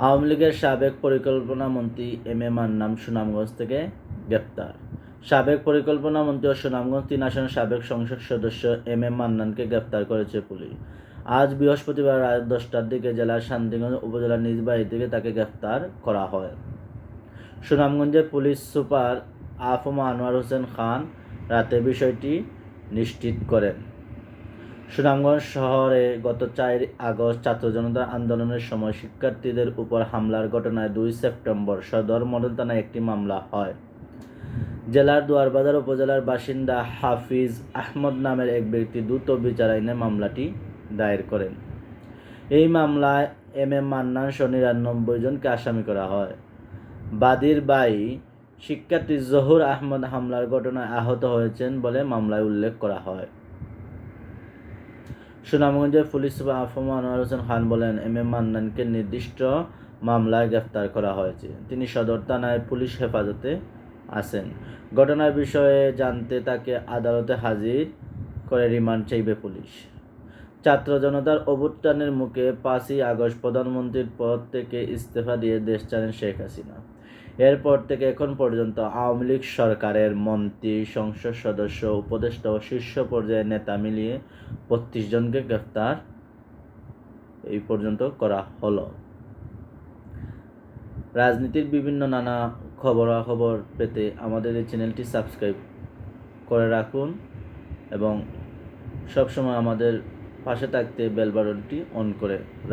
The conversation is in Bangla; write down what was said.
আওয়ামী লীগের সাবেক পরিকল্পনা মন্ত্রী এম এ মান্নান সুনামগঞ্জ থেকে গ্রেপ্তার। সাবেক পরিকল্পনা মন্ত্রী ও সুনামগঞ্জ তিন আসনের সাবেক সংসদ সদস্য এম এ মান্নানকে গ্রেপ্তার করেছে পুলিশ। আজ বৃহস্পতিবার রাত দশটার দিকে জেলার শান্তিগঞ্জ উপজেলার নিজ বাড়ি থেকে তাকে গ্রেপ্তার করা হয়। সুনামগঞ্জের পুলিশ সুপার আফমা আনোয়ার হোসেন খান রাতে বিষয়টি নিশ্চিত করেন। সুনামগঞ্জ শহরে গত চার আগস্ট ছাত্র জনতা আন্দোলনের সময় শিক্ষার্থীদের উপর হামলার ঘটনায় দুই সেপ্টেম্বর সদর মডেল থানায় একটি মামলা হয়। জেলার দুয়ারবাজার উপজেলার বাসিন্দা হাফিজ আহমদ নামের এক ব্যক্তি দ্রুত বিচার আইনে মামলাটি দায়ের করেন। এই মামলায় এম এম মান্নান সহ নিরানব্বই জনকে আসামি করা হয়। বাদীর বাই শিক্ষার্থী জহুর আহমদ হামলার ঘটনায় আহত হয়েছেন বলে মামলায় উল্লেখ করা হয়। সুনামগঞ্জের পুলিশ সুপার আফমা আনোয়ার হোসেন খান বলেন এম এম মান্নানকে নির্দিষ্ট মামলায় গ্রেফতার করা হয়েছে। তিনি সদর থানায় পুলিশ হেফাজতে আছেন। ঘটনার বিষয়ে জানতে তাকে আদালতে হাজির করে রিমান্ড চাইবে পুলিশ। ছাত্র জনতার অভ্যুত্থানের মুখে পাঁচই আগস্ট প্রধানমন্ত্রীর পদ থেকে ইস্তফা দিয়ে দেশ ছাড়েন শেখ হাসিনা। এরপর থেকে এখন পর্যন্ত আওয়ামী লীগ সরকারের মন্ত্রী, সংসদ সদস্য, উপদেষ্টা ও শীর্ষ পর্যায়ের নেতা মিলিয়ে বত্রিশ জনকে গ্রেফতার এই পর্যন্ত করা হলো। রাজনীতির বিভিন্ন নানা খবরাখবর পেতে আমাদের এই চ্যানেলটি সাবস্ক্রাইব করে রাখুন এবং সবসময় আমাদের পাশে থাকতে বেল বাটনটি অন করে রাখুন